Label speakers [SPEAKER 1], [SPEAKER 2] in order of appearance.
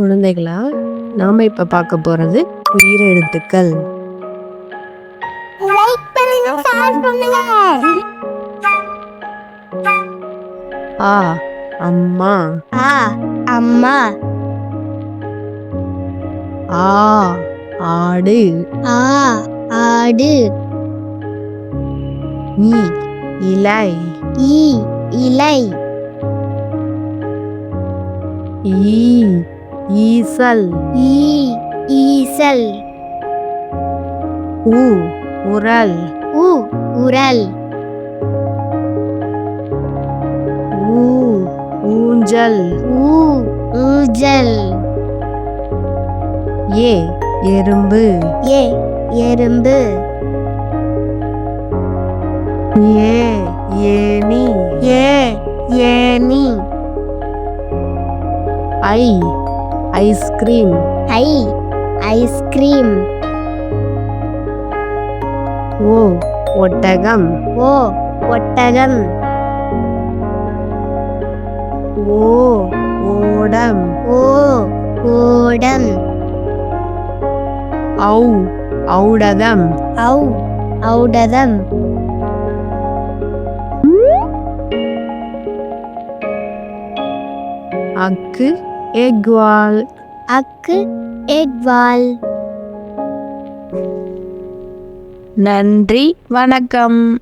[SPEAKER 1] குழந்தைகளா நாம இப்ப பார்க்க போறது உயிரெழுத்துக்கள் ஆ அம்மா.
[SPEAKER 2] ஆ அம்மா.
[SPEAKER 1] ஆ ஆடு.
[SPEAKER 2] ஆ ஆடு.
[SPEAKER 1] ஈ இலை.
[SPEAKER 2] ஈ இலை.
[SPEAKER 1] ஈ ஈசல்.
[SPEAKER 2] ஈ ஈசல்.
[SPEAKER 1] உ உரல்.
[SPEAKER 2] உ உரல்.
[SPEAKER 1] ஊ ஊஞ்சல்.
[SPEAKER 2] ஊ ஊஞ்சல்.
[SPEAKER 1] ஏ எறும்பு.
[SPEAKER 2] ஏ எறும்பு.
[SPEAKER 1] ஏ ஏனி
[SPEAKER 2] ஏ ஏனி
[SPEAKER 1] ஐ ஐஸ்கிரீம்
[SPEAKER 2] ஐ ஐஸ்கிரீம்
[SPEAKER 1] ஓ ஒட்டகம்.
[SPEAKER 2] ஓ ஒட்டகம்.
[SPEAKER 1] ஓ ஓடம்.
[SPEAKER 2] ஓ ஓடம்.
[SPEAKER 1] ஔ ஔடதம்.
[SPEAKER 2] ஔ ஔடதம்.
[SPEAKER 1] அக்கு எக்வால்.
[SPEAKER 2] அக்கு எக்வால்.
[SPEAKER 1] நன்றி வணக்கம்.